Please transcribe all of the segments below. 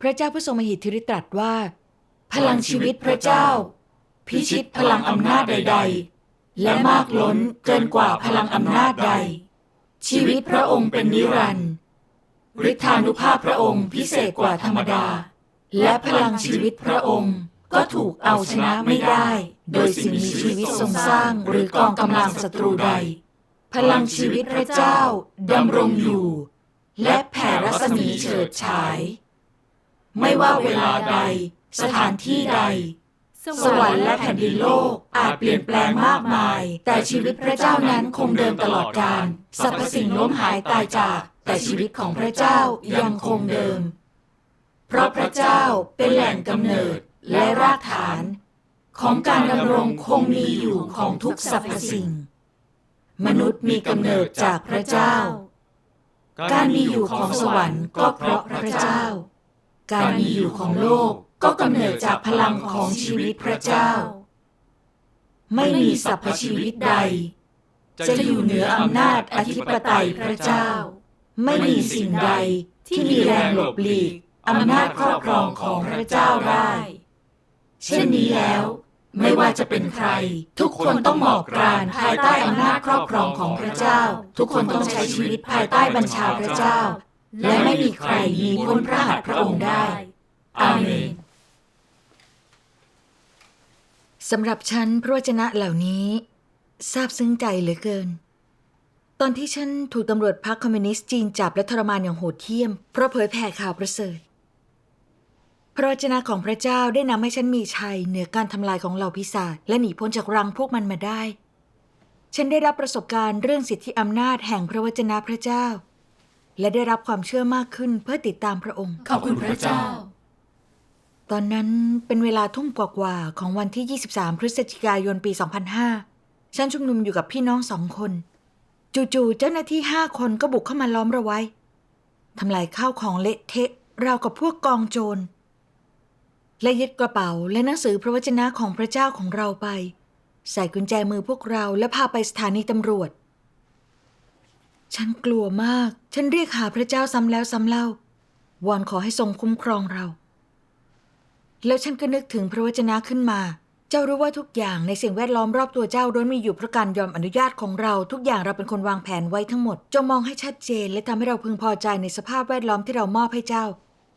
พระเจ้าผู้ทรงมหิทธิฤทธิ์ตรัสว่า พลังชีวิตพระเจ้า พิชิตพลังอำนาจใด ๆ และมากล้นเกินกว่าพลังอำนาจใด ชีวิตพระองค์เป็นนิรันดร์ฤทธานุภาพพระองค์พิเศษกว่าธรรมดา และพลังชีวิตพระองค์ก็ถูกเอาชนะไม่ได้ โดยสิ่งมีชีวิตทรงสร้างหรือกองกำลังศัตรูใด พลังชีวิตพระเจ้าดำรงอยู่ และแผ่รัศมีเฉิดฉาย ไม่ว่าเวลาใด สถานที่ใด สวรรค์และแผ่นดินโลกอาจเปลี่ยนแปลงมากมาย แต่ชีวิตพระเจ้านั้นคงเดิมตลอดกาลสรรพสิ่งล้มหายตายจาก แต่ชีวิตของพระเจ้ายังคงเดิม เพราะพระเจ้าเป็นแหล่งกำเนิดและรากฐาน ของการดำรงคงมีอยู่ของทุกสรรพสิ่ง มนุษย์มีกำเนิดจากพระเจ้า การมีอยู่ของสวรรค์ก็เพราะพระเจ้า การมีอยู่ของโลกก็กำเนิดจากพลังของชีวิตพระเจ้า ไม่มีสรรพชีวิตใด จะอยู่เหนืออำนาจอธิปไตยพระเจ้า ไม่มีสิ่งใดที่มีแรงหลบหลีกอำนาจครอบครองของพระเจ้าได้ เช่นนี้แล้ว ไม่ว่าจะเป็นใคร ทุกคนต้องหมอบกรานภายใต้อำนาจครอบครองของพระเจ้า ทุกคนต้องใช้ชีวิตภายใต้บัญชาพระเจ้า และไม่มีใครหนีพ้นพระหัตถ์พระองค์ได้ อาเมนสำหรับฉันพระวจนะเหล่านี้ซาบซึ้งใจเหลือเกิน ตอนที่ฉันถูกตำรวจพรรคคอมมิวนิสต์จีนจับและทรมานอย่างโหดเหี้ยม เพราะเผยแผ่ข่าวประเสริฐ พระวจนะของพระเจ้าได้นำให้ฉันมีชัยเหนือการทำลายของเหล่าพิศาจและหนีพ้นจากรังพวกมันมาได้ ฉันได้รับประสบการณ์เรื่องสิทธิอำนาจแห่งพระวจนะพระเจ้า และได้รับความเชื่อมากขึ้นเพื่อติดตามพระองค์ ขอบคุณพระเจ้า ตอนนั้นเป็นเวลาทุ่มกว่าๆของวันที่ 23 พฤศจิกายนปี 2005 ฉันชุมนุมอยู่กับพี่น้องสองคน จู่ๆเจ้าหน้าที่ห้าคนก็บุกเข้ามาล้อมเราไว้ทำลายข้าวของเละเทะราวกับพวกกองโจร และยึดกระเป๋าและหนังสือพระวจนะของพระเจ้าของเราไป ใส่กุญแจมือพวกเราและพาไปสถานีตำรวจ ฉันกลัวมาก ฉันเรียกหาพระเจ้าซ้ำแล้วซ้ำเล่าวอนขอให้ทรงคุ้มครองเรา แล้วฉันก็นึกถึงพระวจนะขึ้นมา เจ้ารู้ว่าทุกอย่างในสิ่งแวดล้อมรอบตัวเจ้าล้วนมีอยู่เพราะการยอมอนุญาตของเรา ทุกอย่างเราเป็นคนวางแผนไว้ทั้งหมด จงมองให้ชัดเจน และทำให้เราพึงพอใจในสภาพแวดล้อมที่เรามอบให้เจ้า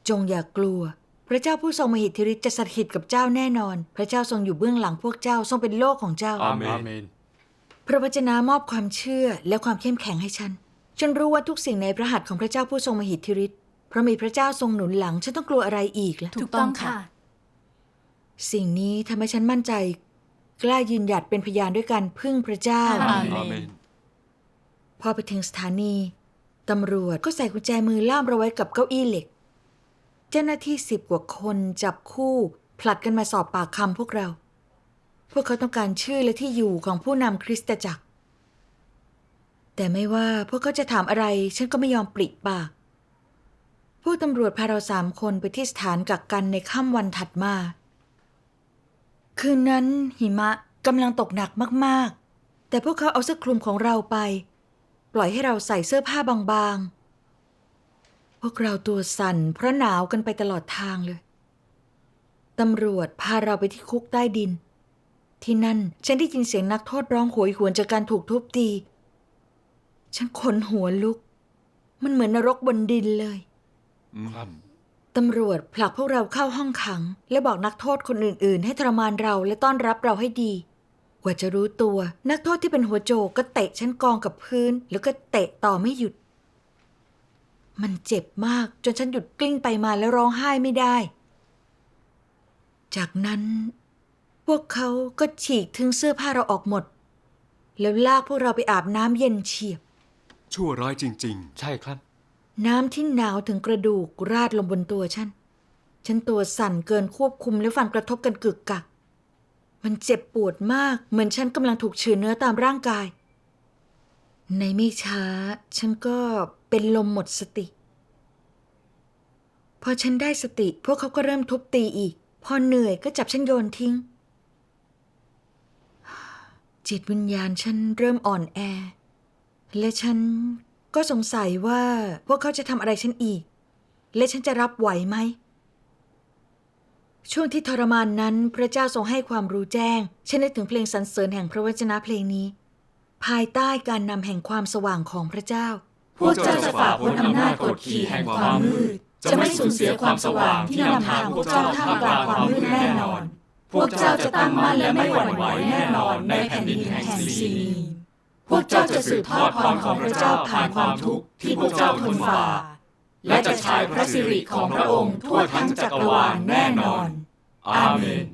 จงอย่ากลัว พระเจ้าผู้ทรงมหิทธิฤทธิ์จะสถิตกับเจ้าแน่นอน พระเจ้าทรงอยู่เบื้องหลังพวกเจ้าทรงเป็นโลกของเจ้าอาเมน พระวจนะมอบความเชื่อและความเข้มแข็งให้ฉัน ฉันรู้ว่าทุกสิ่งในพระหัตถ์ของพระเจ้าผู้ทรงมหิทธิฤทธิ์เพราะมีพระเจ้าทรงหนุนหลัง ฉันต้องกลัวอะไรอีกล่ะถูกต้องค่ะ สิ่งนี้ทำให้ฉันมั่นใจ กล้ายืนหยัดเป็นพยานด้วยการพึ่งพระเจ้า อาอาเมน พอไปถึงสถานีตำรวจก็ใส่กุญแจมือล่ามเราไว้กับเก้าอี้เหล็ก เจ้าหน้าที่สิบกว่าคนจับคู่ ผลัดกันมาสอบปากคำพวกเรา พวกเขาต้องการชื่อและที่อยู่ของผู้นำคริสตจักร แต่ไม่ว่าพวกเขาจะถามอะไร ฉันก็ไม่ยอมปริปาก ผู้ตำรวจพาเราสามคนไปที่สถานกักกันในค่ำวันถัดมา คืนนั้นหิมะกำลังตกหนักมากๆ แต่พวกเขาเอาเสื้อคลุมของเราไป ปล่อยให้เราใส่เสื้อผ้าบางๆ พวกเราตัวสั่นเพราะหนาวกันไปตลอดทางเลย ตำรวจพาเราไปที่คุกใต้ดิน ที่นั่น ฉันได้ยินเสียงนักโทษร้องโหยหวนจากการถูกทุบตี ฉันขนหัวลุก มันเหมือนนรกบนดินเลย ครับ ตำรวจผลักพวกเราเข้าห้องขัง และบอกนักโทษคนอื่น ๆ ให้ทรมานเราและต้อนรับเราให้ดี กว่าจะรู้ตัว นักโทษที่เป็นหัวโจกก็เตะฉันกองกับพื้น แล้วก็เตะต่อไม่หยุด มันเจ็บมากจนฉันหยุดกลิ้งไปมาแล้วร้องไห้ไม่ได้ จากนั้น พวกเขาก็ฉีกทิ้งเสื้อผ้าเราออกหมด แล้วลากพวกเราไปอาบน้ำเย็นเฉียบ ชั่วร้ายจริง ใช่ครับ น้ำที่หนาวถึงกระดูกราดลงบนตัวฉัน ฉันตัวสั่นเกินควบคุมและฟันกระทบกันกึกกัก มันเจ็บปวดมากเหมือนฉันกำลังถูกเฉือนเนื้อตามร่างกาย ในไม่ช้า ฉันก็เป็นลมหมดสติ พอฉันได้สติพวกเขาก็เริ่มทุบตีอีก พอเหนื่อยก็จับฉันโยนทิ้ง จิตวิญญาณฉันเริ่มอ่อนแอ และฉันก็สงสัยว่าพวกเขาจะทำอะไรฉันอีก และฉันจะรับไหวไหม ช่วงที่ทรมานนั้นพระเจ้าทรงให้ความรู้แจ้ง ฉันนึกถึงเพลงสรรเสริญแห่งพระวจนะเพลงนี้ ภายใต้การนำแห่งความสว่างของพระเจ้า พวกเจ้าจะฝ่าพ้นอำนาจกดขี่แห่งความมืด จะไม่สูญเสียความสว่างที่นำทางพวกเจ้าท่ามกลางความมืดแน่นอน พวกเจ้าจะตั้งมั่นและไม่หวั่นไหวแน่นอนในแผ่นดินแห่งซีนีพวกเจ้าจะสืบทอดพรของพระเจ้าผ่านความทุกข์ที่พวกเจ้าทนฝ่า และจะฉายพระสิริของพระองค์ทั่วทั้งจักรวาลแน่นอน อาเมน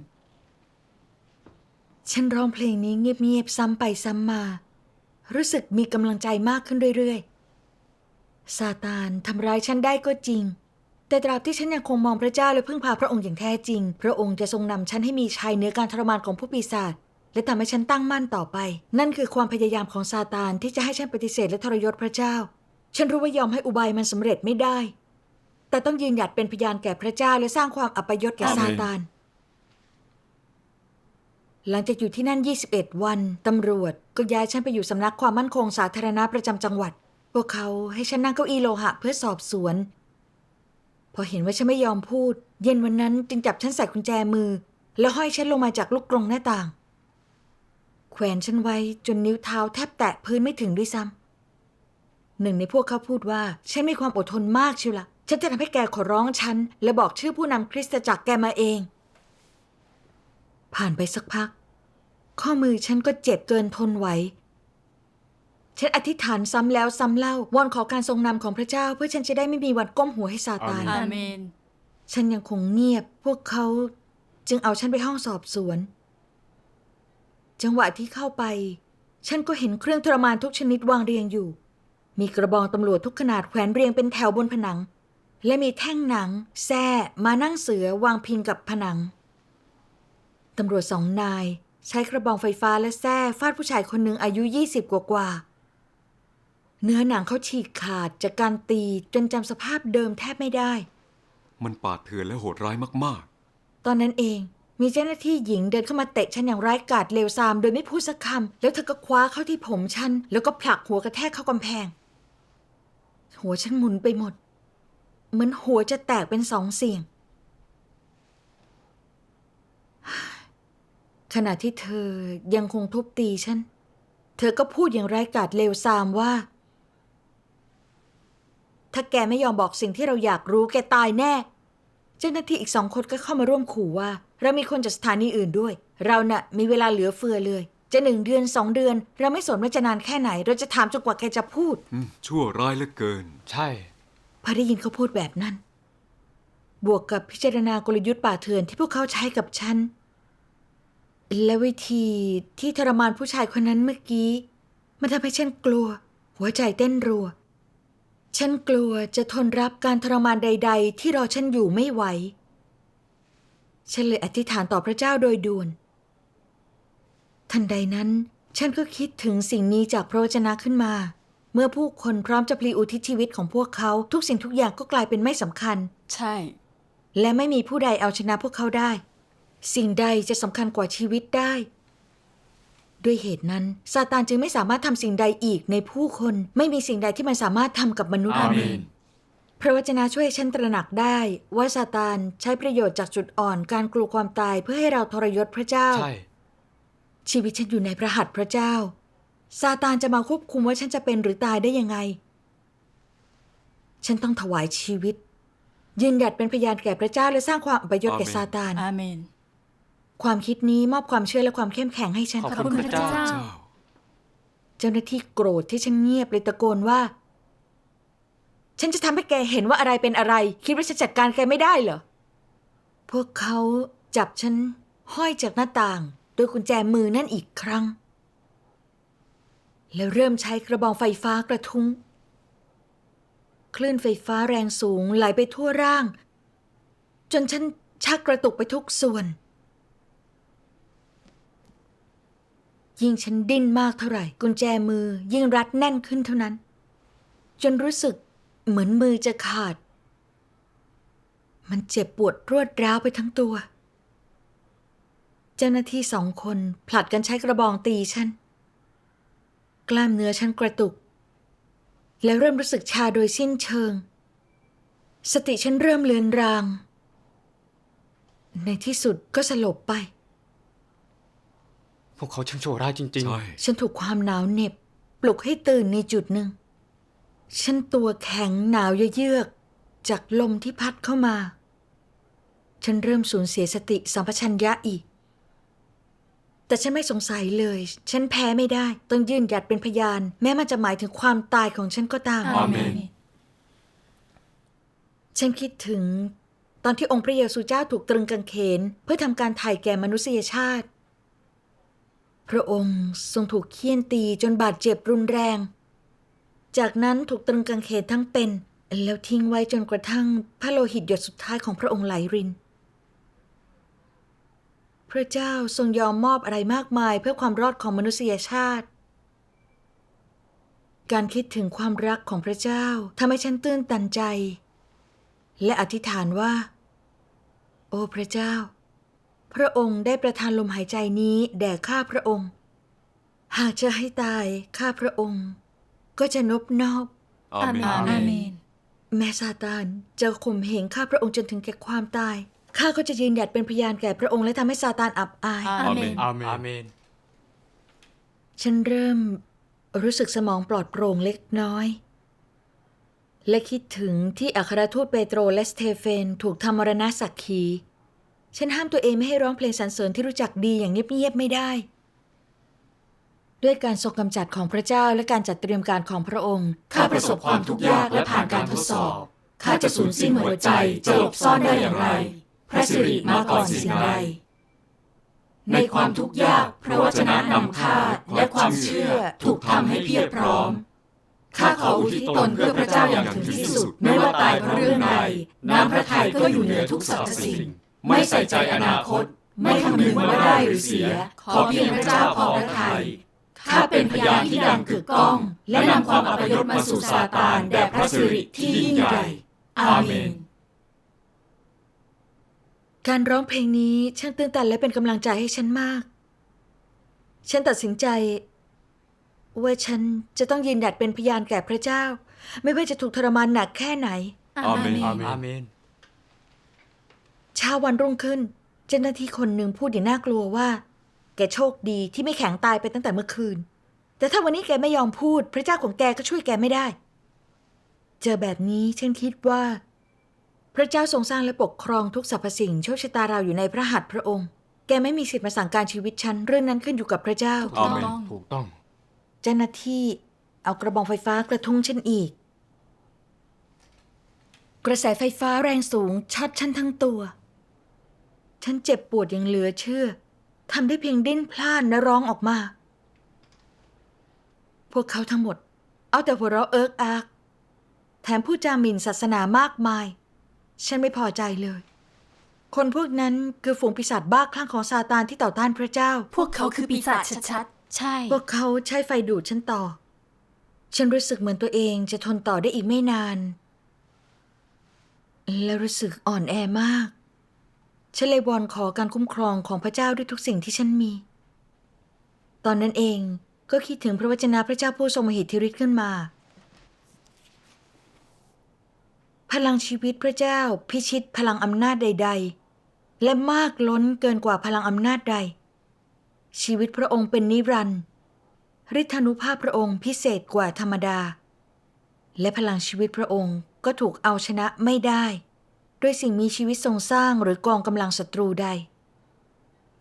ฉันร้องเพลงนี้เงียบๆซ้ำไปซ้ำมา รู้สึกมีกำลังใจมากขึ้นเรื่อยๆซาตานทำร้ายฉันได้ก็จริง แต่ตราบที่ฉันยังคงมองพระเจ้าและพึ่งพาพระองค์อย่างแท้จริง พระองค์จะทรงนำฉันให้มีชัยเหนือการทรมานของผู้ปีศาจและทำให้ฉันตั้งมั่นต่อไป นั่นคือความพยายามของซาตานที่จะให้ฉันปฏิเสธและทรยศพระเจ้า ฉันรู้ว่ายอมให้อุบายมันสำเร็จไม่ได้ แต่ต้องยืนหยัดเป็นพยานแก่พระเจ้าและสร้างความอัปยศแก่ซาตาน หลังจากอยู่ที่นั่น 21 วันตำรวจก็ย้ายฉันไปอยู่สำนักความมั่นคงสาธารณะประจำจังหวัด พวกเขาให้ฉันนั่งเก้าอี้โลหะเพื่อสอบสวน พอเห็นว่าฉันไม่ยอมพูด เย็นวันนั้นจึงจับฉันใส่กุญแจมือ แล้วห้อยฉันลงมาจากลูกกรงหน้าต่าง แขวนฉันไว้จนนิ้วเท้าแทบแตะพื้นไม่ถึงด้วยซ้ำหนึ่งในพวกเขาพูดว่า ฉันมีความอดทนมากเชียวละฉันจะทำให้แกขอร้องฉัน และบอกชื่อผู้นำคริสตจักรแกมาเอง ผ่านไปสักพัก ข้อมือฉันก็เจ็บเกินทนไหว ฉันอธิษฐานซ้ำแล้วซ้ำเล่าวอนขอการทรงนำของพระเจ้า เพื่อฉันจะได้ไม่มีวันก้มหัวให้ซาตานอาอาเมน ฉันยังคงเงียบ พวกเขาจึงเอาฉันไปห้องสอบสวน จังหวะที่เข้าไป ฉันก็เห็นเครื่องทรมานทุกชนิดวางเรียงอยู่ มีกระบองตำรวจทุกขนาดแขวนเรียงเป็นแถวบนผนัง และมีแท่งหนังแส้มานั่งเสือวางพิงกับผนัง ตำรวจสองนาย ใช้กระบองไฟฟ้าและแส้ฟาดผู้ชายคนหนึ่งอายุ 20 กว่ากว่าๆ เนื้อหนังเขาฉีกขาดจากการตีจนจำสภาพเดิมแทบไม่ได้ มันป่าดเถื่อนและโหดร้ายมากตอนนั้นเองมีเจ้าหน้าที่หญิงเดินเข้ามาเตะฉันอย่างร้ายกาจเลวทรามโดยไม่พูดสักคำแล้วเธอก็คว้าเข้าที่ผมฉัน แล้วก็ผลักหัวกระแทกเข้ากำแพง หัวฉันหมุนไปหมด เหมือนหัวจะแตกเป็นสองเสียง ขณะที่เธอยังคงทุบตีฉัน เธอก็พูดอย่างร้ายกาจเลวทรามว่า ถ้าแกไม่ยอมบอกสิ่งที่เราอยากรู้แกตายแน่ เจ้าหน้าที่อีกสองคนก็เข้ามาร่วมขู่ว่า เรามีคนจากสถานีอื่นด้วย เราน่ะมีเวลาเหลือเฟือเลย จะหนึ่งเดือนสองเดือน เราไม่สนว่าจะนานแค่ไหน เราจะถามจนกว่าแกจะพูดๆอืมชั่วร้ายเหลือเกิน ใช่ พอได้ยินเขาพูดแบบนั้น บวกกับพิจารณากลยุทธ์ป่าเถื่อนที่พวกเขาใช้กับฉัน และวิธีที่ทรมานผู้ชายคนนั้นเมื่อกี้ มันทำให้ฉันกลัว หัวใจเต้นรัว ฉันกลัวจะทนรับการทรมานใด ๆ ที่รอฉันอยู่ไม่ไหว ฉันเลยอธิษฐานต่อพระเจ้าโดยด่วน ทันใดนั้น ฉันก็คิดถึงสิ่งนี้จากพระวจนะขึ้นมา เมื่อผู้คนพร้อมจะพลีอุทิศชีวิตของพวกเขา ทุกสิ่งทุกอย่างก็กลายเป็นไม่สำคัญ ใช่ และไม่มีผู้ใดเอาชนะพวกเขาได้ สิ่งใดจะสำคัญกว่าชีวิตได้ ด้วยเหตุนั้นซาตานจึงไม่สามารถทำสิ่งใดอีกในผู้คนไม่มีสิ่งใดที่มันสามารถทำกับมนุษย์อาเมนพระวจนะช่วยให้ฉันตระหนักได้ ว่าซาตานใช้ประโยชน์จากจุดอ่อนการกลัวความตายเพื่อให้เราทรยศพระเจ้า ใช่ ชีวิตฉันอยู่ในพระหัตถ์พระเจ้า ซาตานจะมาควบคุมว่าฉันจะเป็นหรือตายได้ยังไง ฉันต้องถวายชีวิต ยืนหยัดเป็นพยานแก่พระเจ้าและสร้างความอัปยศแก่อาเมน ซาตาน อาเมน ความคิดนี้มอบความเชื่อและความเข้มแข็งให้ฉันขอบคุณพระเจ้าเจ้า เจ้าหน้าที่โกรธที่ฉันเงียบเลยตะโกนว่า ฉันจะทำให้แกเห็นว่าอะไรเป็นอะไร คิดว่าฉันจัดการแกไม่ได้เหรอ พวกเขาจับฉันห้อยจากหน้าต่าง โดยกุญแจมือนั่นอีกครั้ง แล้วเริ่มใช้กระบองไฟฟ้ากระทุ้งคลื่นไฟฟ้าแรงสูงไหลไปทั่วร่าง จนฉันชักกระตุกไปทุกส่วน ยิ่งฉันดิ้นมากเท่าไหร่ กุญแจมือยิ่งรัดแน่นขึ้นเท่านั้น จนรู้สึกเหมือนมือจะขาด มันเจ็บปวดรวดร้าวไปทั้งตัว เจ้าหน้าที่สองคนผลัดกันใช้กระบองตีฉัน กล้ามเนื้อฉันกระตุก แล้วเริ่มรู้สึกชาโดยสิ้นเชิง สติฉันเริ่มเลือนราง ในที่สุดก็สลบไป พวกเขาช่างชั่วร้ายจริงใช่ ฉันถูกความหนาวเหน็บ ปลุกให้ตื่นในจุดหนึ่ง ฉันตัวแข็งหนาวเยือกๆจากลมที่พัดเข้ามา ฉันเริ่มสูญเสียสติสัมปชัญญะอีก แต่ฉันไม่สงสัยเลย ฉันแพ้ไม่ได้ ต้องยืนหยัดเป็นพยาน แม้มันจะหมายถึงความตายของฉันก็ตาม อาเมน ฉันคิดถึงตอนที่องค์พระเยซูเจ้าถูกตรึงกางเขน เพื่อทำการไถ่แก่มนุษยชาติ พระองค์ทรงถูกเคี่ยนตีจนบาดเจ็บรุนแรง จากนั้นถูกตรึงกางเขนทั้งเป็น แล้วทิ้งไว้จนกระทั่งพระโลหิตหยดสุดท้ายของพระองค์ไหลริน พระเจ้าทรงยอมมอบอะไรมากมายเพื่อความรอดของมนุษยชาติ การคิดถึงความรักของพระเจ้าทำให้ฉันตื้นตันใจ และอธิษฐานว่า โอ้พระเจ้า พระองค์ได้ประทานลมหายใจนี้แด่ข้าพระองค์ หากจะให้ตายข้าพระองค์ ก็จะนบนอบ อาเมนอาเมน แม้ซาตานจะข่มเหงข้าพระองค์จนถึงแก่ความตาย ข้าก็จะยืนหยัดเป็นพยานแก่พระองค์และทำให้ซาตานอับอาย อาเมนๆอาเมน อาเมน ฉันเริ่มรู้สึกสมองปลอดโปร่งเล็กน้อย และคิดถึงที่อัครทูตเปโตรและสเตเฟนถูกทำมรณสักขี ฉันห้ามตัวเองไม่ให้ร้องเพลงสรรเสริญที่รู้จักดีอย่างเงียบๆไม่ได้ ด้วยการทรงกำจัดของพระเจ้าและการจัดเตรียมการของพระองค์ ข้าประสบความทุกข์ยากและผ่านการทดสอบ ข้าจะสูญสิ้นหัวใจจะหลบซ่อนได้อย่างไร พระสิริมาก่อนสิ่งใดในความทุกข์ยากพระวจนะนำข้าและความเชื่อถูกทำให้เพียรพร้อม ข้าขออุทิศตนเพื่อพระเจ้าอย่างถึงที่สุด ไม่ว่าตายเพราะเรื่องใดน้ำพระทัยก็อยู่เหนือทุกสรรพสิ่ง ไม่ใส่ใจอนาคต ไม่คำนึงว่าได้หรือเสีย ขอเพียงพระเจ้าพอพระทัยข้าเป็นพยานที่ดังกึกก้อง และนำความอัปยศมาสู่ซาตานแด่พระสิริที่ยิ่งใหญ่อาเมน การร้องเพลงนี้ช่างตื้นตันและเป็นกำลังใจให้ฉันมาก ฉันตัดสินใจ ว่าฉันจะต้องยืนหยัดเป็นพยานแก่พระเจ้า ไม่ว่าจะถูกทรมานหนักแค่ไหนอาเมนอาเมนอาเมนเช้าวันรุ่งขึ้น เจ้าหน้าที่คนหนึ่งพูดอย่างน่ากลัวว่า แกโชคดีที่ไม่แข็งตายไปตั้งแต่เมื่อคืน แต่ถ้าวันนี้แกไม่ยอมพูด พระเจ้าของแกก็ช่วยแกไม่ได้ เจอแบบนี้ฉันคิดว่า พระเจ้าทรงสร้างและปกครองทุกสรรพสิ่งโชคชะตาเราอยู่ในพระหัตถ์พระองค์ แกไม่มีสิทธิ์มาสั่งการชีวิตฉันเรื่องนั้นขึ้นอยู่กับพระเจ้าถูกต้อง ถูกต้อง เจ้าหน้าที่เอากระบองไฟฟ้ากระทุ้งฉันอีก กระแสไฟฟ้าแรงสูงช็อตฉันทั้งตัว ฉันเจ็บปวดอย่างเหลือเชื่อทำได้เพียงดิ้นพล่านและร้องออกมา พวกเขาทั้งหมด เอาแต่หัวเราะเอิกอักแถมพูดจาหมิ่นศาสนามากมาย ฉันไม่พอใจเลย คนพวกนั้นคือฝูงปีศาจบ้าคลั่งของซาตานที่ต่อต้านพระเจ้า พวกเขาคือปีศาจชัดๆใช่ พวกเขาใช้ไฟดูดฉันต่อ ฉันรู้สึกเหมือนตัวเองจะทนต่อได้อีกไม่นาน และรู้สึกอ่อนแอมาก ฉันเลยวอนขอการคุ้มครองของพระเจ้าด้วยทุกสิ่งที่ฉันมี ตอนนั้นเองก็คิดถึงพระวจนะพระเจ้าผู้ทรงมหิทธิฤทธิ์ขึ้นมา พลังชีวิตพระเจ้าพิชิตพลังอำนาจใด ๆ และมากล้นเกินกว่าพลังอำนาจใด ชีวิตพระองค์เป็นนิรันดร์ฤทธานุภาพพระองค์พิเศษกว่าธรรมดา และพลังชีวิตพระองค์ก็ถูกเอาชนะไม่ได้ ด้วยสิ่งมีชีวิตทรงสร้างหรือกองกำลังศัตรูใด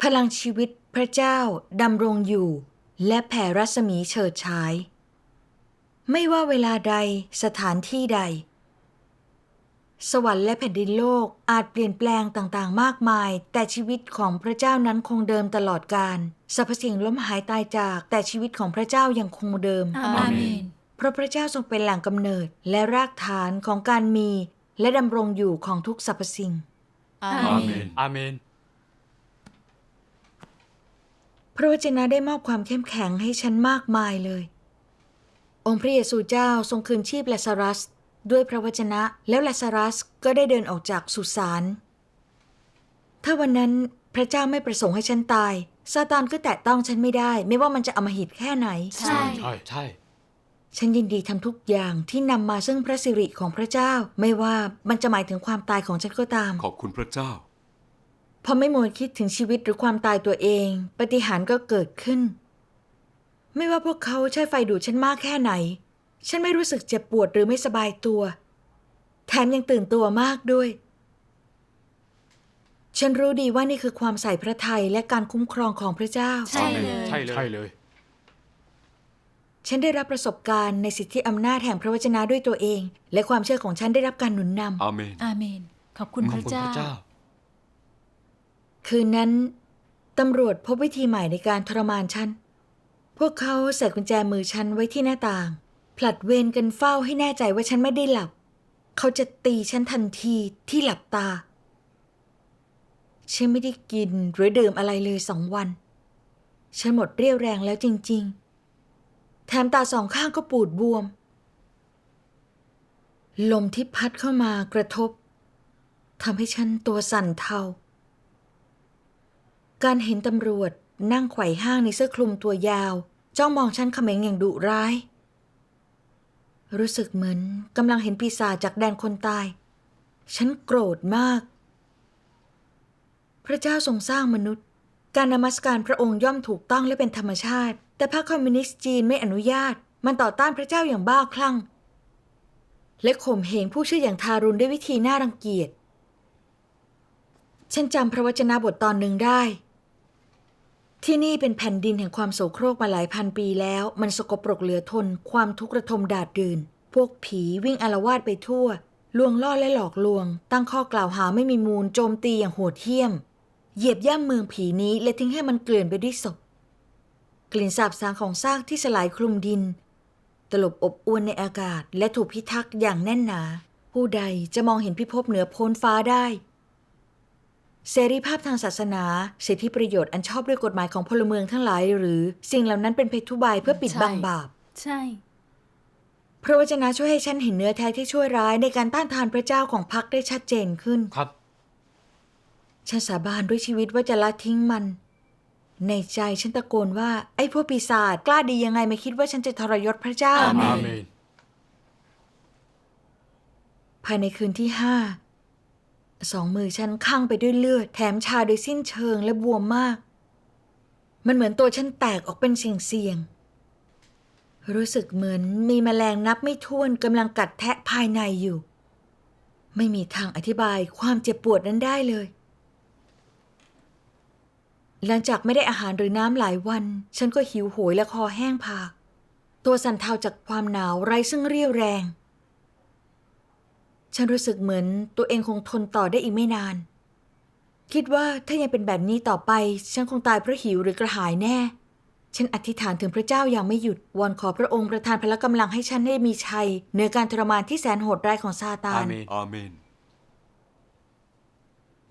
พลังชีวิตพระเจ้าดำรงอยู่ และแผ่รัศมีเฉิดฉาย ไม่ว่าเวลาใดสถานที่ใด สวรรค์และแผ่นดินโลกอาจเปลี่ยนแปลงต่างๆ มากมาย แต่ชีวิตของพระเจ้านั้นคงเดิมตลอดกาลสรรพสิ่งล้มหายตายจากแต่ชีวิตของพระเจ้ายังคงเดิมอาเมนเพราะพระเจ้าทรงเป็นแหล่งกำเนิดและรากฐานของการมี และดำรงอยู่ของทุกสรรพสิ่ง อาอาเมเมนนอาเมน พระวจนะได้มอบความเข้มแข็งให้ฉันมากมายเลย องค์พระเยซูเจ้าทรงคืนชีพลาซารัส ด้วยพระวจนะแล้วลาซารัสก็ได้เดินออกจากสุสานถ้าวันนั้นพระเจ้าไม่ประสงค์ให้ฉันตายซาตานก็แตะต้องฉันไม่ได้ ไม่ว่ามันจะอำมหิตแค่ไหน ใช่ ใช่ ใช่ ฉันยินดีทำทุกอย่างที่นำมาซึ่งพระสิริของพระเจ้า ไม่ว่ามันจะหมายถึงความตายของฉันก็ตาม ขอบคุณพระเจ้า พอไม่มัวคิดถึงชีวิตหรือความตายตัวเอง ปฏิหารย์ก็เกิดขึ้น ไม่ว่าพวกเขาใช้ไฟดูดฉันมากแค่ไหน ฉันไม่รู้สึกเจ็บปวดหรือไม่สบายตัว แถมยังตื่นตัวมากด้วย ฉันรู้ดีว่านี่คือความใส่พระทัยและการคุ้มครองของพระเจ้า ใช่เลย ใช่เลยใช่เลย ฉันได้รับประสบการณ์ในสิทธิอำนาจแห่งพระวจนะด้วยตัวเอง และความเชื่อของฉันได้รับการหนุนนำอาเมนอาเมน ขอบคุณขพอบระคุณเจ้า พระเจ้าคืนนั้นตำรวจพบวิธีใหม่ในการทรมานฉัน พวกเขาใส่กุญแจมือฉันไว้ที่หน้าต่าง ผลัดเวรกันเฝ้าให้แน่ใจว่าฉันไม่ได้หลับ เขาจะตีฉันทันทีที่หลับตา ฉันไม่ได้กินหรือดื่มอะไรเลยสองวัน ฉันหมดเรี่ยวแรงแล้วจริง ๆ แถมตาสองข้างก็ปูดบวม ลมที่พัดเข้ามากระทบทำให้ฉันตัวสั่นเทา การเห็นตำรวจนั่งไขว่ห้างในเสื้อคลุมตัวยาว จ้องมองฉันเขม็งอย่างดุร้าย รู้สึกเหมือนกำลังเห็นปีศาจจากแดนคนตาย ฉันโกรธมาก พระเจ้าทรงสร้างมนุษย์ การนมัสการพระองค์ย่อมถูกต้องและเป็นธรรมชาติ แต่พรรคคอมมิวนิสต์จีนไม่อนุญาต มันต่อต้านพระเจ้าอย่างบ้าคลั่ง และข่มเหงผู้เชื่ออย่างทารุณด้วยวิธีน่ารังเกียจ ฉันจำพระวจนะบทตอนหนึ่งได้ ที่นี่เป็นแผ่นดินแห่งความโสโครกมาหลายพันปีแล้ว มันสกปรกเหลือทน ความทุกข์ระทมดาดดื่นพวกผีวิ่งอารวาสไปทั่ว ลวงล่อและหลอกลวง ตั้งข้อกล่าวหาไม่มีมูล โจมตีอย่างโหดเหี้ยม เหยียบย่ำเมืองผีนี้และทิ้งให้มันเกลื่อนไปด้วยศพ กลิ่นสาบสางของซากที่สลายคลุมดิน ตลบอบอวนในอากาศและถูกพิทักษ์อย่างแน่นหนา ผู้ใดจะมองเห็นพิภพเหนือโพ้นฟ้าได้ เสรีภาพทางศาสนา สิทธิประโยชน์อันชอบด้วยกฎหมายของพลเมืองทั้งหลาย หรือสิ่งเหล่านั้นเป็นเพทุบายเพื่อปิดบังใช่บาป ใช่ พระวจนะช่วยให้ฉันเห็นเนื้อแท้ที่ช่วยร้ายในการต้านทานพระเจ้าของพรรคได้ชัดเจนขึ้น ครับ ฉันสาบานด้วยชีวิตว่าจะละทิ้งมัน ในใจฉันตะโกนว่า ไอ้พวกปีศาจกล้าดียังไงไม่คิดว่าฉันจะทรยศพระเจ้า อาเมอาเมน ภายในคืนที่ห้าสองมือฉันคั่งไปด้วยเลือด แถมชาโดยสิ้นเชิงและบวมมาก มันเหมือนตัวฉันแตกออกเป็นเสียงๆรู้สึกเหมือนมีแมลงนับไม่ถ้วนกำลังกัดแทะภายในอยู่ ไม่มีทางอธิบายความเจ็บปวดนั้นได้เลย หลังจากไม่ได้อาหารหรือน้ำหลายวัน ฉันก็หิวโหยและคอแห้งผาก ตัวสั่นเทาจากความหนาวไร้ซึ่งเรี่ยวแรง ฉันรู้สึกเหมือนตัวเองคงทนต่อได้อีกไม่นาน คิดว่าถ้ายังเป็นแบบนี้ต่อไป ฉันคงตายเพราะหิวหรือกระหายแน่ ฉันอธิษฐานถึงพระเจ้าอย่างไม่หยุด วอนขอพระองค์ประทานพละกำลังให้ฉันได้มีชัยเหนือการทรมานที่แสนโหดร้ายของซาตาอานเมนอาเมน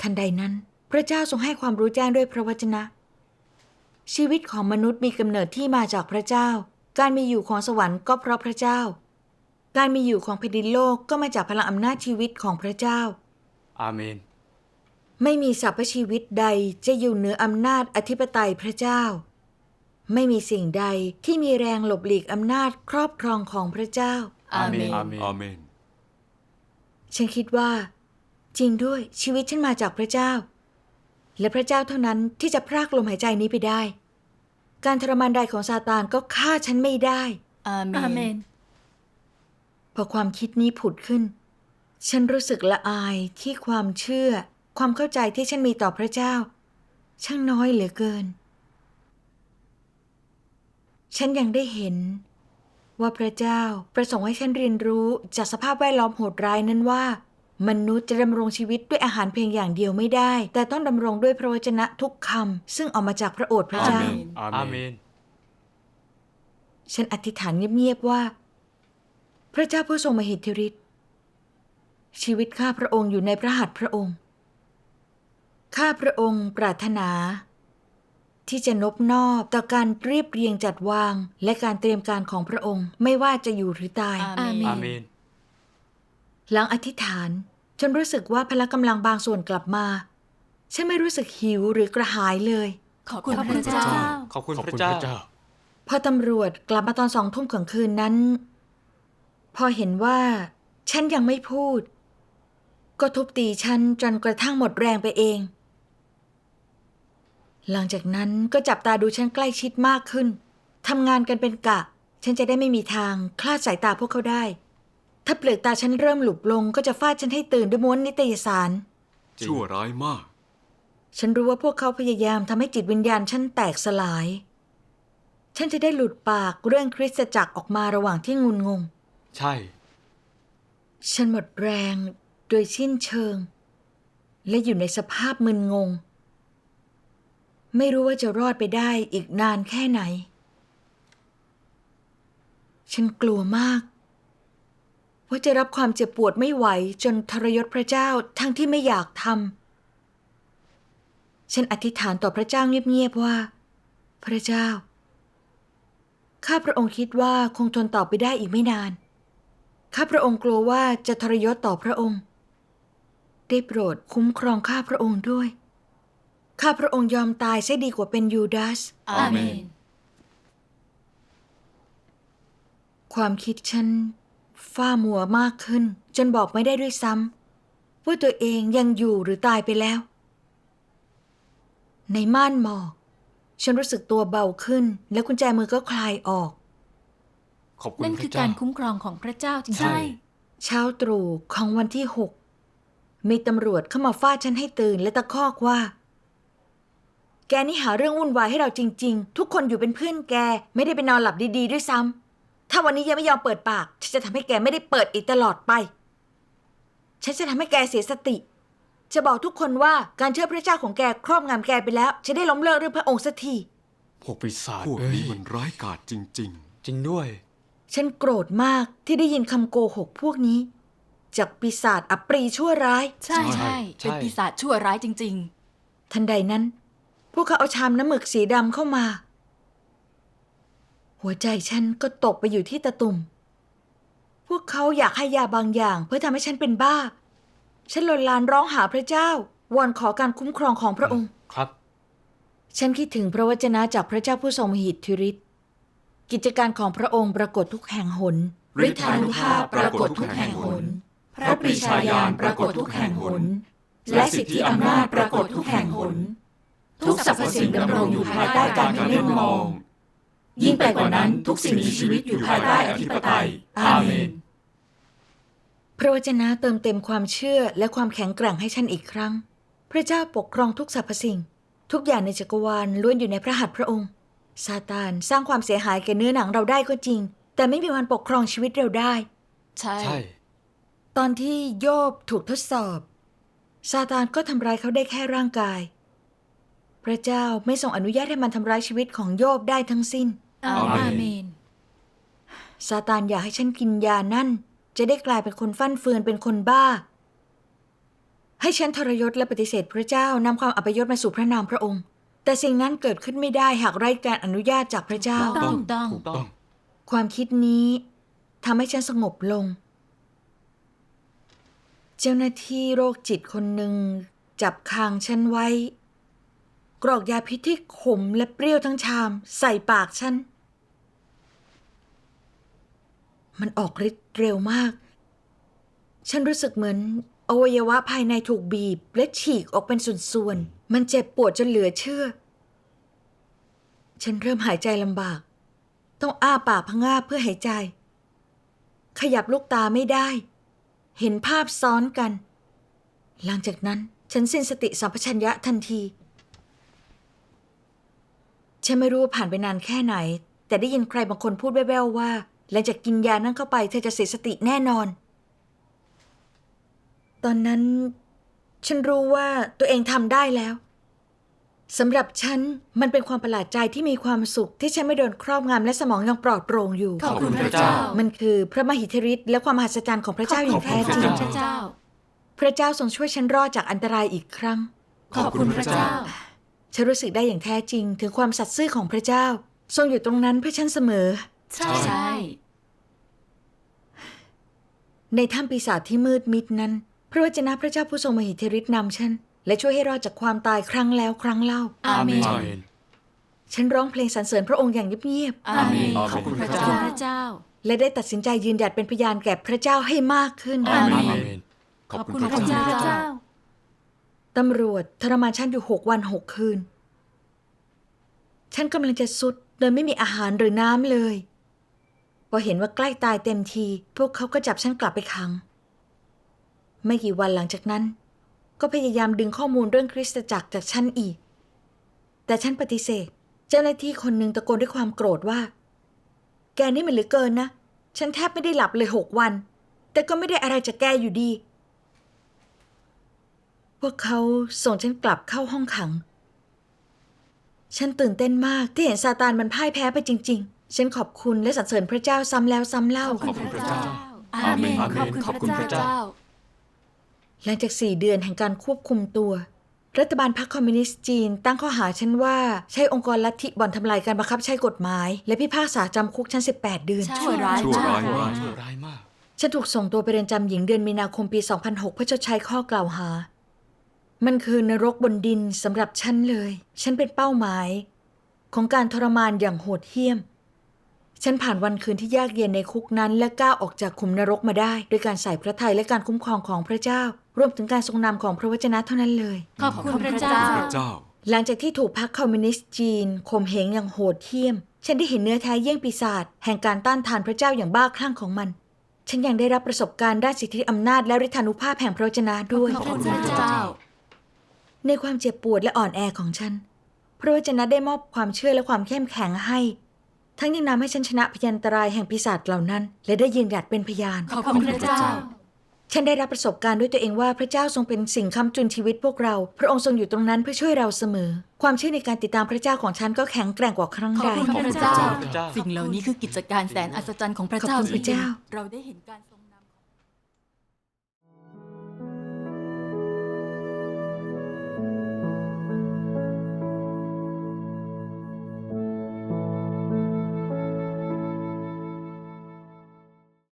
ทันใดนั้นพ ระเจ้าทรงให้ความรู้แจ้งด้วยพระวจนะ ชีวิตของมนุษย์มีกำเนิดที่มาจากพระเจ้า การมีอยู่ของสวรรค์ก็เพราะพระเจ้า การมีอยู่ของแผ่นดินโลกก็มาจากพลังอำนาจชีวิตของพระเจ้า อาเมน ไม่มีสรรพชีวิตใดจะอยู่เหนืออำนาจอธิปไตยพระเจ้า ไม่มีสิ่งใดที่มีแรงหลบหลีกอำนาจครอบครองของพระเจ้า อาเมน อาเมนอาเมนฉันคิดว่า จริงด้วยชีวิตฉันมาจากพระเจ้า และพระเจ้าเท่านั้นที่จะพรากลมหายใจนี้ไปได้ การทรมานใดของซาตานก็ฆ่าฉันไม่ได้ อาเมอาเมน น พอความคิดนี้ผุดขึ้น ฉันรู้สึกละอายที่ความเชื่อ ความเข้าใจที่ฉันมีต่อพระเจ้า ช่างน้อยเหลือเกิน ฉันยังได้เห็น ว่าพระเจ้าประสงค์ให้ฉันเรียนรู้จากสภาพแวดล้อมโหดร้ายนั้นว่า มนุษย์จะดำรงชีวิตด้วยอาหารเพียงอย่างเดียวไม่ได้ แต่ต้องดำรงด้วยพระวจนะทุกคำซึ่งออกมาจากพระโอษฐ์พระเจ้าอาเมน อาอาเมเมน น ฉันอธิษฐานเงียบๆว่า พระเจ้าผู้ทรงมหิทธิฤทธิ์ชีวิตข้าพระองค์อยู่ในพระหัตถ์พระองค์ ข้าพระองค์ปรารถนา ที่จะนบนอบต่อการเรียบเรียงจัดวาง และการเตรียมการของพระองค์ไม่ว่าจะอยู่หรือตาย อาเมอานเมน หลังอธิษฐาน ฉันรู้สึกว่าพละกำลังบางส่วนกลับมา ฉันไม่รู้สึกหิวหรือกระหายเลย ขอบคุณพระเจ้า ขอบคุณขอบพระคุณเจ้า พระเจ้า พอตำรวจกลับมาตอนสองทุ่มของคืนนั้น พอเห็นว่า ฉันยังไม่พูด ก็ทุบตีฉันจนกระทั่งหมดแรงไปเอง หลังจากนั้นก็จับตาดูฉันใกล้ชิดมากขึ้นทำงานกันเป็นกะ ฉันจะได้ไม่มีทางคลาดสายตาพวกเขาได้ ถ้าเปลือกตาฉันเริ่มหลุบลงก็จะฟาดฉันให้ตื่นด้วยม้วนนิตยสาร จริงชั่วร้ายมาก ฉันรู้ว่าพวกเขาพยายามทำให้จิตวิญญาณฉันแตกสลาย ฉันจะได้หลุดปากเรื่องคริสตจักรออกมาระหว่างที่งุนงง ใช่ ฉันหมดแรงโดยสิ้นเชิง และอยู่ในสภาพมึนงง ไม่รู้ว่าจะรอดไปได้อีกนานแค่ไหน ฉันกลัวมาก ว่าจะรับความเจ็บปวดไม่ไหวจนทรยศพระเจ้าทั้งที่ไม่อยากทำฉันอธิษฐานต่อพระเจ้าเงียบๆว่า พระเจ้า ข้าพระองค์คิดว่าคงทนต่อไปได้อีกไม่นาน ข้าพระองค์กลัวว่าจะทรยศต่อพระองค์ ได้โปรดคุ้มครองข้าพระองค์ด้วย ข้าพระองค์ยอมตายเสียดีกว่าเป็นยูดาสอาเมน ความคิดฉัน ฝ้ามัวมากขึ้น จนบอกไม่ได้ด้วยซ้ำว่าตัวเองยังอยู่หรือตายไปแล้ว ในม่านหมอกฉันรู้สึกตัวเบาขึ้น และกุญแจมือก็คลายออก ขอบคุณนั่นพคือระเจ้า การคุ้มครองของพระเจ้าจริงๆ ใช่ เช้าตรู่ของวันที่หกมีตำรวจเข้ามาฟาดฉันให้ตื่นและตะคอกว่า แกนี่หาเรื่องวุ่นวายให้เราจริง ๆ ทุกคนอยู่เป็นเพื่อนแก ไม่ได้ไปนอนหลับดี ๆ ด้วยซ้ำ ถ้าวันนี้ยังไม่ยอมเปิดปาก ฉันจะทำให้แกไม่ได้เปิดอีกตลอดไป ฉันจะทำให้แกเสียสติ จะบอกทุกคนว่าการเชื่อพระเจ้าของแกครอบงำแกไปแล้วจะได้ล้มเลิกเรื่องพระองค์สักที พวกปีศาจพวกเอ้ยนี้มันร้ายกาจจริง จริงด้วย ฉันโกรธมากที่ได้ยินคำโกหกพวกนี้ จากปีศาจอัปรีชั่วร้าย ใช่ใช่ใช่เป็นปีศาจชั่วร้ายจริงทันใดนั้น พวกเขาเอาชามน้ำหมึกสีดำเข้ามา หัวใจฉันก็ตกไปอยู่ที่ตะตุ่ม พวกเขาอยากให้ยาบางอย่าง เพื่อทำให้ฉันเป็นบ้า ฉันลนลานร้องหาพระเจ้าวอนขอการคุ้มครองของพระองค์ ครับ ฉันคิดถึงพระวจนะจากพระเจ้าผู้ทรงมหิทธิฤทธิ์กิจการของพระองค์ปรากฏทุกแห่งหนฤทธานุภาพปรากฏทุกแห่งหน พระปรีชาญาณปรากฏทุกแห่งหน และสิทธิอำนาจปรากฏทุกแห่งหน ทุกสรรพสิ่งดำรงอยู่ภายใต้การเพ่งมอง ยิ่งไปกว่านั้นทุกสิ่งมีชีวิตอยู่ภายใต้อธิปไตย อาเมน พระวจนะเติมเต็มความเชื่อและความแข็งแกร่งให้ฉันอีกครั้ง พระเจ้าปกครองทุกสรรพสิ่ง ทุกอย่างในจักรวาลล้วนอยู่ในพระหัตถ์พระองค์ซาตานสร้างความเสียหายแก่เนื้อหนังเราได้ก็จริง แต่ไม่มีวันปกครองชีวิตเราได้ๆใช่ใช่ ตอนที่โยบถูกทดสอบซาตานก็ทำร้ายเขาได้แค่ร่างกาย พระเจ้าไม่ทรงอนุญาตให้มันทำร้ายชีวิตของโยบได้ทั้งสิ้น อาอาเมนเมน ซาตานอยากให้ฉันกินยานั่น จะได้กลายเป็นคนฟั่นเฟือนเป็นคนบ้า ให้ฉันทรยศและปฏิเสธพระเจ้านำความอัปยศมาสู่พระนามพระองค์ แต่สิ่งนั้นเกิดขึ้นไม่ได้หากไร้การอนุญาตจากพระเจ้าต้องต้อง ถูกต้อง ความคิดนี้ทำให้ฉันสงบลง เจ้าหน้าที่โรคจิตคนหนึ่งจับคางฉันไว้ กรอกยาพิษที่ขมและเปรี้ยวทั้งชาม ใส่ปากฉัน มันออกฤทธิ์เร็วมาก ฉันรู้สึกเหมือน อวัยวะภายในถูกบีบ และฉีกออกเป็นส่วนๆ มันเจ็บปวดจนเหลือเชื่อ ฉันเริ่มหายใจลำบาก ต้องอ้าปากพะงาบเพื่อหายใจ ขยับลูกตาไม่ได้ เห็นภาพซ้อนกัน หลังจากนั้นฉันสิ้นสติสัมปชัญญะทันที ฉันไม่รู้ว่าผ่านไปนานแค่ไหน แต่ได้ยินใครบางคนพูดแว่วๆว่า หลังจากกินยานั้นเข้าไปเธอจะเสียสติแน่นอน ตอนนั้น ฉันรู้ว่าตัวเองทำได้แล้วสำหรับฉัน มันเป็นความประหลาดใจที่มีความสุข ที่ฉันไม่โดนครอบงำและสมองยังปลอดโปร่งอยู่ ขอบคุณขอบคุณพระเจ้าพระเจ้า มันคือพระมหิทธิฤทธิ์และความมหัศจรรย์ของพระเจ้าอย่างแท้จริงพระเจ้า พระเจ้าทรงช่วยฉันรอดจากอันตรายอีกครั้ง ขอบคุณพระเจ้า ฉันรู้สึกได้อย่างแท้จริง ถึงความสัตย์ซื่อของพระเจ้า ทรงอยู่ตรงนั้นเพื่อฉันเสมอ ใช่ ใช่ ในถ้ำปีศาจที่มืดมิดนั้น พระวจนะพระเจ้าผู้ทรงมหิทธิฤทธิ์นำฉัน และช่วยให้รอดจากความตายครั้งแล้วครั้งเล่า อาเมน อาเมน ฉันร้องเพลงสรรเสริญพระองค์อย่างเงียบอาเมน ขอบคุณพระขอบเจ้าคุณพระเจ้า ๆ และได้ตัดสินใจยืนหยัดเป็นพยานแก่พระเจ้าให้มากขึ้น อาเมอาเมน ขอบคุณพระเจ้า ตำรวจทรมานฉันอยู่หกวันหกคืน ฉันกำลังจะสุดโดยไม่มีอาหารหรือน้ำเลยพ อเห็นว่าใกล้ตายเต็มที พวกเขาก็จับฉันกลับไปขัง ไม่กี่วันหลังจากนั้น ก็พยายามดึงข้อมูลเรื่องคริสตจักรจากฉันอีก แต่ฉันปฏิเสธ เจ้าหน้าที่คนหนึ่งตะโกนด้วยความโกรธว่า แกนี่มันเหลือเกินนะ ฉันแทบไม่ได้หลับเลยหกวัน แต่ก็ไม่ได้อะไรจากแกอยู่ดี พวกเขาส่งฉันกลับเข้าห้องขัง ฉันตื่นเต้นมากที่เห็นซาตานมันพ่ายแพ้ไปจริง ๆ ฉันขอบคุณและสรรเสริญพระเจ้าซ้ำแล้วซ้ำเล่า ขอบคุณพระเจ้า อาเมน อาเมน ขอบคุณพระเจ้า หลังจากสี่เดือนแห่งการควบคุมตัว รัฐบาลพรรคคอมมิวนิสต์จีน ตั้งข้อหาฉันว่าใช้องค์กรลัทธิบ่อนทำลายการบังคับใช้กฎหมาย และพิพากษาจำคุกฉัน 18 เดือนใช่ชั่วร้ายชั่วร้ายมากมากชั่วร้ายมาก ฉันถูกส่งตัวไปเรือนจำหญิงเดือนมีนาคมปี 2006 เพื่อชดใช้ข้อกล่าวหา มันคือนรกบนดินสำหรับฉันเลย ฉันเป็นเป้าหมาย ของการทรมานอย่างโหดเหี้ยม ฉันผ่านวันคืนที่ยากเย็นในคุกนั้นและก้าวออกจากขุมนรกมาได้ด้วยการใส่พระทัยและการคุ้มครองของพระเจ้า รวมถึงการทรงนำของพระวจนะเท่านั้นเลย ขอบคุณพระเจ้า พระเจ้า หลังจากที่ถูกพรรคคอมมิวนิสต์จีนข่มเหงอย่างโหดเหี้ยม ฉันได้เห็นเนื้อแท้เยี่ยงปีศาจแห่งการต้านทานพระเจ้าอย่างบ้าคลั่งของมัน ฉันยังได้รับประสบการณ์ด้านสิทธิอำนาจและฤทธานุภาพแห่งพระวจนะด้วย ขอบคุณพระเจ้า ในความเจ็บปวดและอ่อนแอของฉัน พระวจนะได้มอบความเชื่อและความเข้มแข็งให้ ทั้งยังนำให้ฉันชนะพยันตรายแห่งปีศาจเหล่านั้น และได้ยืนหยัดเป็นพยาน ขอบคุณพระเจ้า ฉันได้รับประสบการณ์ด้วยตัวเองว่าพระเจ้าทรงเป็นสิ่งค้ำจุนชีวิตพวกเรา พระองค์ทรงอยู่ตรงนั้นเพื่อช่วยเราเสมอ ความเชื่อในการติดตามพระเจ้าของฉันก็แข็งแกร่งกว่าครั้งขอบใด คุณพระเจ้าพระเจ้าสิ่งเหล่านี้คือกิจการแสนอัศจรรย์ของพระเจ้าขอบคุณพระเจ้า เราได้เห็นการทรง